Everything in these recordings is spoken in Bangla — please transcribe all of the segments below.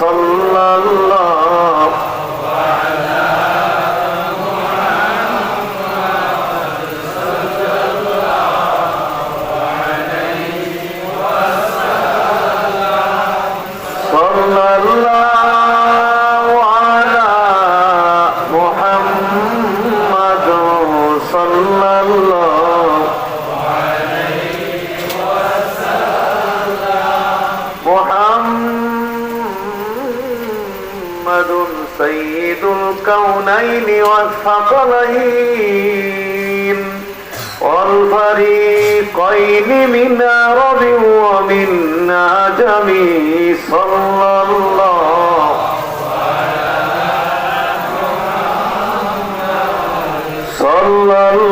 صلى الكونين والثقلين والفريقين من عرب ومن عجم صلى الله صلى الله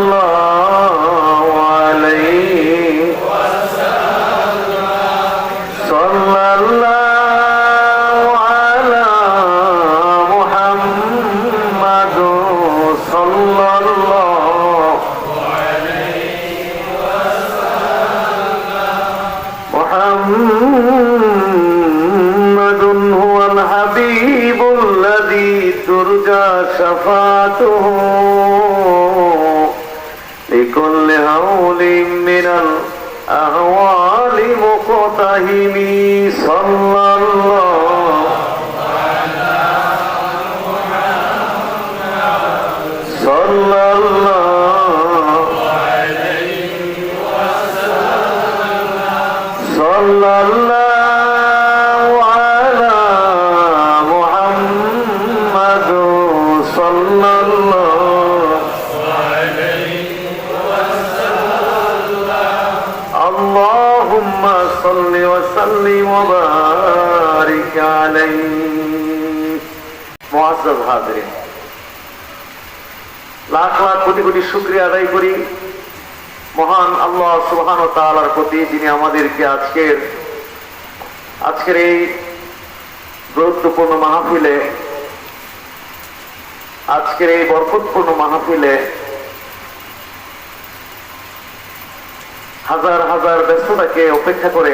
محمد هو الحبيب الذي ترجى شفاعته لكل هول من الأهوال مقتهم صلى الله صلى الله وبارك عليه معزز حاضرين লাখ লাখ কোটি কোটি শুক্রিয়া আদায় করি মহান আল্লাহ সুবহান তাআলার প্রতি যিনি আমাদেরকে আজকের আজকের এই গুরুত্বপূর্ণ মাহফিলে আজকের এই বরকতপূর্ণ মাহফিলে হাজার হাজার ব্যস্ততাকে উপেক্ষা করে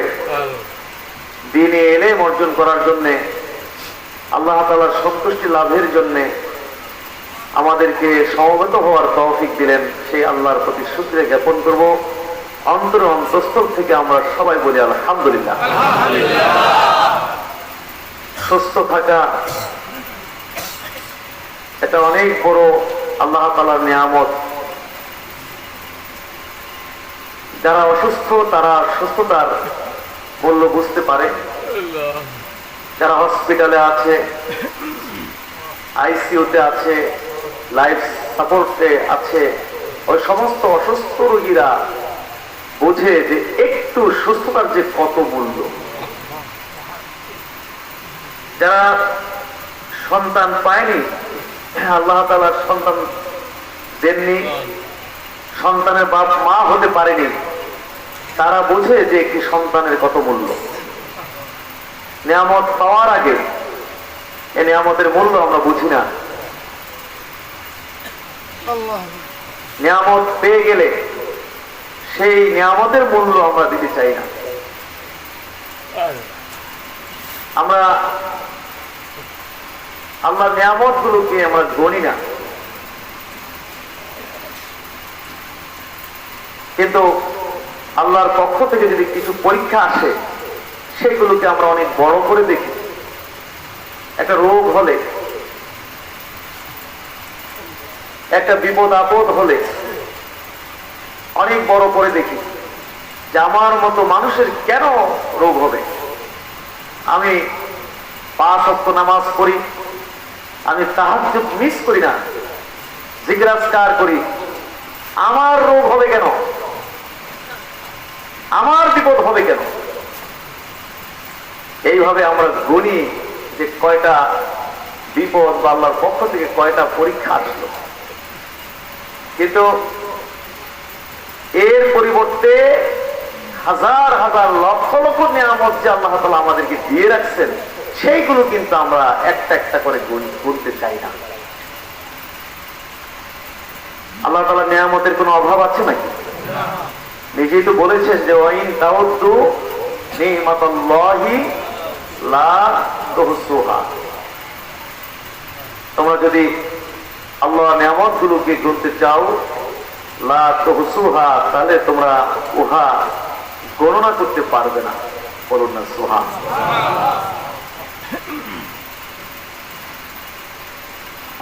দিনে এলে অর্জন করার জন্যে, আল্লাহ তালার সন্তুষ্টি লাভের জন্যে আমাদেরকে সমবেত হওয়ার তহফিক দিলেন। সেই আল্লাহর প্রতি শুক্রিয়া জ্ঞাপন করব। অন্তর অন্তঃস্থল থেকে আমরা সবাই বলি আলহামদুলিল্লাহ। সুস্থ থাকা এটা অনেক বড় আল্লাহ তালার নিয়ামত। যারা অসুস্থ, তারা সুস্থতার মূল্য বুঝতে পারে। যারা হসপিটালে আছে আইসিইউতে আছে লাইফ সাপোর্টে আছে, ওই সমস্ত অসুস্থ রোগীরা বোঝে যে একটু সুস্থতার যে কত মূল্য। যারা সন্তান পায়নি, আল্লাহ সন্তান দেননি, সন্তানের বাপ মা হতে পারেনি তারা বোঝে যে একটি সন্তানের কত মূল্য। নিয়ামত পাওয়ার আগে এ নিয়ামতের মূল্য আমরা বুঝি না। নিয়ামত পেয়ে গেলে সেই নিয়ামতের মূল্য আমরা দিতে চাই না। আমরা আমরা নিয়ামত গুলোকে আমরা গণি না। কিন্তু আল্লাহর পক্ষ থেকে যদি কিছু পরীক্ষা আসে, সেগুলোকে আমরা অনেক বড় করে দেখি। একটা রোগ হলে, একটা বিপদ আপদ হলে অনেক বড় করে দেখি যে আমার মতো মানুষের কেন রোগ হবে। আমি পাঁচ অক্ট নামাজ পড়ি, আমি তাহাজ মিস করি না জিজ্ঞাসকার করি, আমার রোগ হবে কেন? আমার বিপদ হবে কেন? এইভাবে আমরা গণি যে কয়টা বিপদ বা আল্লাহর পক্ষ থেকে কয়টা পরীক্ষা আসলো। কিন্তু এর পরিবর্তে হাজার হাজার লক্ষ লক্ষ নিয়ামত যে আল্লাহ তালা আমাদেরকে দিয়ে রাখছেন, সেইগুলো কিন্তু আমরা একটা একটা করে গুন- গুনতে চাই না। আল্লাহ তালা নিয়ামতের কোনো অভাব আছে নাকি? নিজেই তো বলেছেন যে, ওয়াইন তাউদ্দু তোমরা যদি আল্লাহ নিয়ামত গুলোকে গুনতে চাও, লা তহসুহা, তাহলে তোমরা উহা গণনা করতে পারবে না। বলুন না সুহা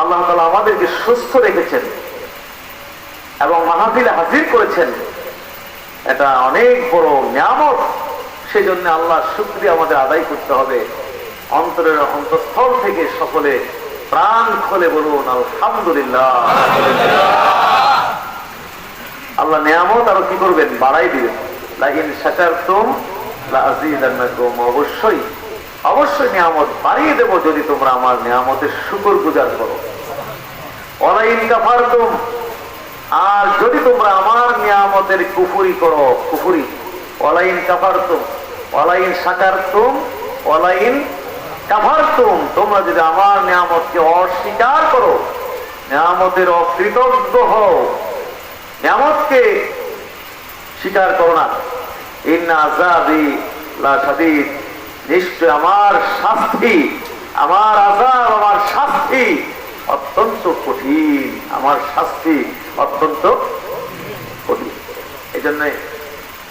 আল্লাহ তালা আমাদেরকে সুস্থ রেখেছেন এবং মাহফিলে হাজির করেছেন। এটা অনেক বড় নিয়ামত। সেই জন্য আল্লাহ শুক্রিয়া আমাদের আদায় করতে হবে। অন্তরের অন্তঃস্থল থেকে সকলে প্রাণ খোলে বলুন, আলহামদুলিল্লাহ। আল্লাহ নিয়ামত আরও কি করবেন? বাড়াই দিবেন। অবশ্যই অবশ্যই নিয়ামত বাড়িয়ে দেবো যদি তোমরা আমার নিয়ামতের শুকর গুজার করো। অলাইন কাফার তুম আর যদি তোমরা আমার নিয়ামতের কুফুরি করো, কুফুরি অলাইন কাফার তুম অলাইন সাকার তুম অলাইন কাফার তুম তোমরা যদি আমার নিয়ামতকে অস্বীকার করো, নিয়ামতের অকৃতজ্ঞ হও, নিয়ামতকে স্বীকার করো না। নিশ্চয় আমার শাস্তি, আমার আজাব অত্যন্ত কঠিন। আমার শাস্তি অত্যন্ত কঠিন। এই জন্য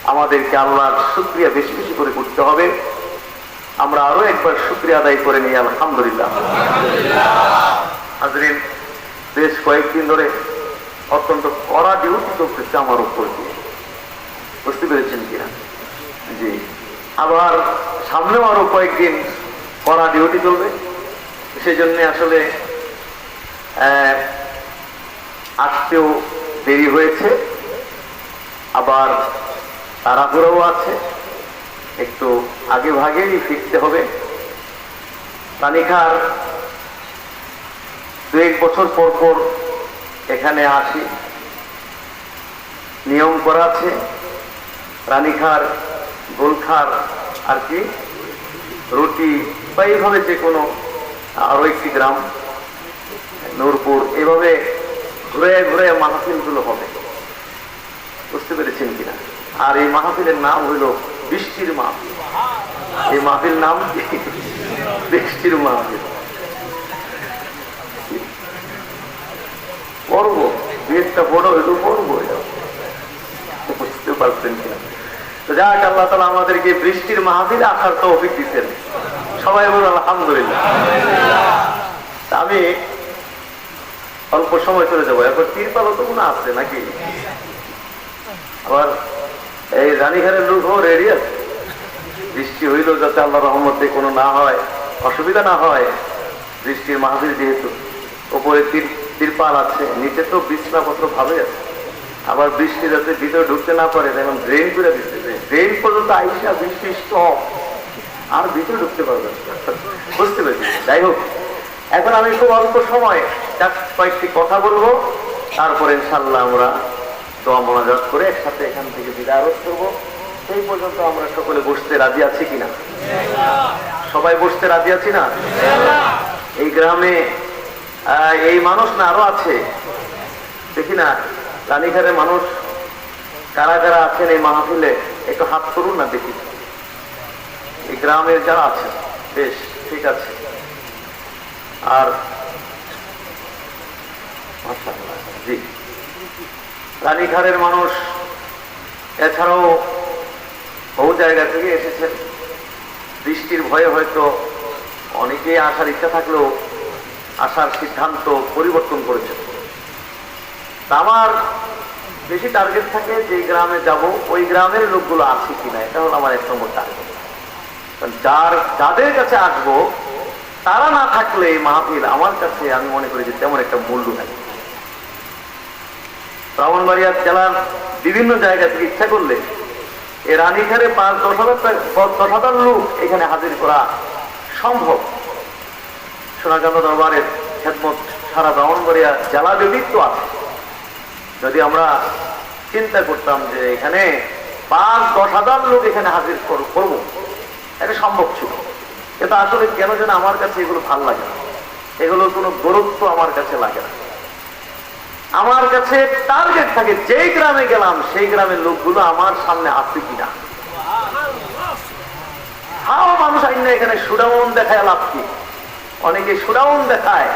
আমাদেরকে আল্লাহর শুক্রিয়া বেশি বেশি করে করতে হবে। আমরা আরও একবার শুক্রিয়া আদায় করে নিই, আলহামদুলিল্লাহ। বেশ কয়েকদিন ধরে অত্যন্ত কড়া ডিউটি করতেছে আমার উপর দিয়ে। বুঝতে পেরেছেন কিনা? জি। আবার সামনেও আরও কয়েকদিন কড়া ডিউটি চলবে। সেই জন্য আসলে আসতেও দেরি হয়েছে। আবার তাড়াহুড়োও আছে। একটু আগে ভাগেই ফিরতে হবে। তানিখার দু এক বছর পর পর এখানে আসি। নিয়ম করা আছে। রানীখার গোলখার আর কি, রুটি বা এইভাবে যে কোনো আরও একটি গ্রাম। নূরপুর, এভাবে ঘুরে ঘুরে মাহফিলগুলো হবে। বুঝতে পেরেছেন কিনা? আর এই মাহফিলের নাম হইল বৃষ্টির মাহফিল। এই মাহফিল নাম বৃষ্টির মাহফিল। দু একটা বড় হইল এটা। বুঝতে পারছেন কিনা? তো যাক, আল্লাহ তালা আমাদেরকে বৃষ্টির মাহফিলে আসার তো অভিজ্ঞ দিচ্ছেন সবাই বলুন, আলহামদুলিল্লাহ। আমি অল্প সময় চলে যাব। এখন তিরপালও তো মনে আছে নাকি? আবার এই রানীঘাটের লোকও রেডি আছে। বৃষ্টি হইল যাতে আল্লাহ রহমতে কোনো না হয়, অসুবিধা না হয়, বৃষ্টির মাহফিল যেহেতু। উপরে তির- তিরপাল আছে, নিচে তো বিছনাপত্র ভালোই আছে। আবার বৃষ্টি যাতে ভিতরে ঢুকতে না পারে যেমন ড্রেন করে দিচ্ছে। ড্রেন পর্যন্ত আইসা বৃষ্টি স্টপ আর ভিতরে ঢুকতে পারবে। বুঝতে পেরেছি। যাই হোক, এখন আমি খুব অল্প সময় কয়েকটি কথা বলব। তারপরে ইনশাল্লাহ আমরা দোয়া মোনাজাত করে একসাথে এখান থেকে বিদায় আরোপ করব। সেই পর্যন্ত আমরা সকলে বসতে রাজি আছি কিনা? সবাই বসতে রাজি আছি না? এই গ্রামে এই মানুষ না, আরও আছে। দেখি না রানীঘাটের মানুষ কারা কারা আছেন এই মাহফিলে? একটু হাত করুন না দেখি। এই গ্রামের যারা আছে, বেশ, ঠিক আছে। আর জি মানুষ এছাড়াও বহু জায়গা থেকে এসেছেন। বৃষ্টির ভয়ে হয়তো অনেকেই আসার ইচ্ছা থাকলেও আসার সিদ্ধান্ত পরিবর্তন করেছেন। আমার বেশি টার্গেট থাকে যে গ্রামে যাব, ওই গ্রামের লোকগুলো আছে কিনা, এটা হলো আমার এক নম্বর টার্গেট যার, যাদের কাছে আসব, তারা না থাকলে মাহফিল আমার কাছে আমি মনে করি যে তেমন একটা মূল্য নাই। ব্রাহ্মণবাড়িয়া জেলার বিভিন্ন জায়গা থেকে ইচ্ছা করলে এই রানীঘাটে পাঁচ দশ হাজার দশ হাজার লোক এখানে হাজির করা সম্ভব। সোনাকান্ত দরবারের খেদমত সারা ব্রাহ্মণবাড়িয়া জেলা ব্যতীত আছে। যদি আমরা চিন্তা করতাম যে এখানে পাঁচ দশ হাজার লোক এখানে হাজির কর- করব, এটা সম্ভব ছিল। কিন্তু আসলে কেন যেন আমার কাছে এগুলো ভালো লাগে না। এগুলোর কোনো গুরুত্ব আমার কাছে লাগে না। আমার কাছে টার্গেট থাকে, যেই গ্রামে গেলাম, সেই গ্রামের লোকগুলো আমার সামনে আছে কিনা? হাও, মানুষ আইন এখানে দেখায় কি? অনেকে দেখায়,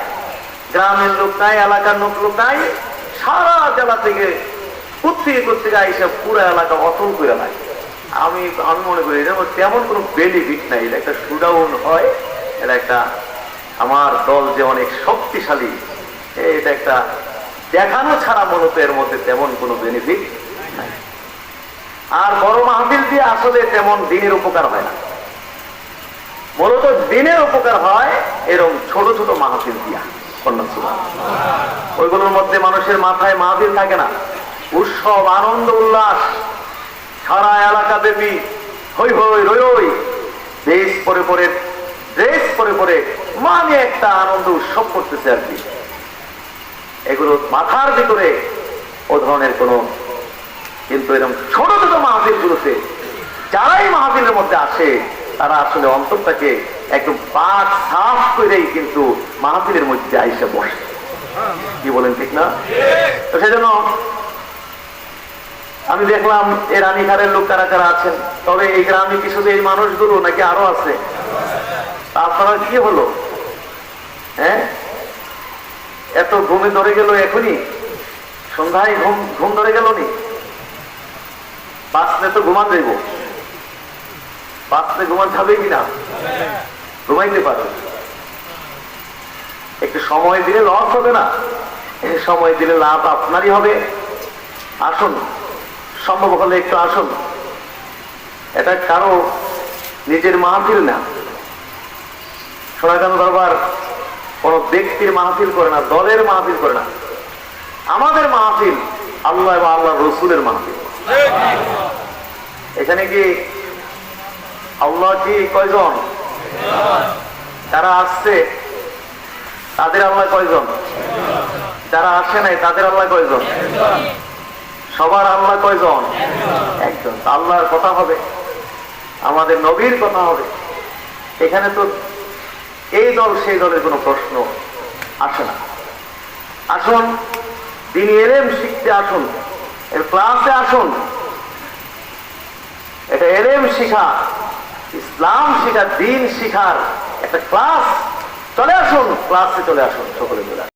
গ্রামের লোক এলাকার লোক লোক সারা জেলা থেকে পুরো এলাকা আমি মনে করি তেমন কোনো বেনিফিট নাই, এটা একটা সুডাউন হয়, এটা একটা আমার দল যে অনেক শক্তিশালী, এটা একটা দেখানো ছাড়া মূলত এর মধ্যে তেমন কোনো বেনিফিট নাই। আর বড় মাহফিল দিয়ে আসলে তেমন দিনের উপকার হয় না। মূলত দিনের উপকার হয় এরকম ছোট ছোট মাহফিল দিয়া ওইগুলোর মধ্যে মানুষের মাথায় মাহফিল থাকে না। উৎসব, আনন্দ, উল্লাস, সারা এলাকা ব্যাপী, হই হই, রই রই, দেশ পরে পরে ড্রেস পরে পরে মানে একটা আনন্দ উৎসব করতেছে আর কি। এগুলো মাথার ভিতরে ও ধরনের কোনো কিন্তু এরকম ছোট ছোট মাহফিল গুলোতে যারাই মাহফিলের মধ্যে আসে তারা আসলে অন্তরটাকে একদম পাক সাফ করেই কিন্তু মাহফিলের মধ্যে আইসা বসে। কি বলেন ঠিক না? তো সেজন্য আমি দেখলাম এই রানীঘাটের লোক কারা কারা আছেন? তবে এই গ্রামে কি শুধু এই মানুষগুলো নাকি আরও আছে? আপনারা কি হলো? হ্যাঁ? এত ঘুমে ধরে গেল এখনই? সন্ধ্যায় ঘুম ঘুম ধরে গেল নি বাঁচলে তো ঘুমান দেব। বাঁচলে ঘুমান যাবে কিনা? ঘুমাইতে পারবে একটু সময় দিলে লস হবে না। সময় দিলে লাভ আপনারই হবে। আসুন, সম্ভব হলে একটু আসুন। এটা কারও নিজের মাহফিল না। সোনাকান্ত দরবার ব্যক্তির মাহফিল করে না, দলের মাহফিল করে না। আমাদের মাহফিল আল্লাহ এবং আল্লাহ রসুলের মাহফিল। এখানে কি আল্লাহ কি কয়জন? যারা আসছে, তাদের আল্লাহ কয়জন? যারা আসে নাই, তাদের আল্লাহ কয়জন? সবার আল্লাহ কয়জন? একজন। আল্লাহর কথা হবে, আমাদের নবীর কথা হবে। এখানে তো এই দল, সেই দলের কোনো প্রশ্ন আসে না। আসুন দিন এলেম শিখতে আসুন, এর ক্লাসে আসুন, এটা এলেম শিখা, ইসলাম শিখা, দিন শিখার একটা ক্লাস, চলে আসুন, ক্লাসে চলে আসুন, সকলে মিলে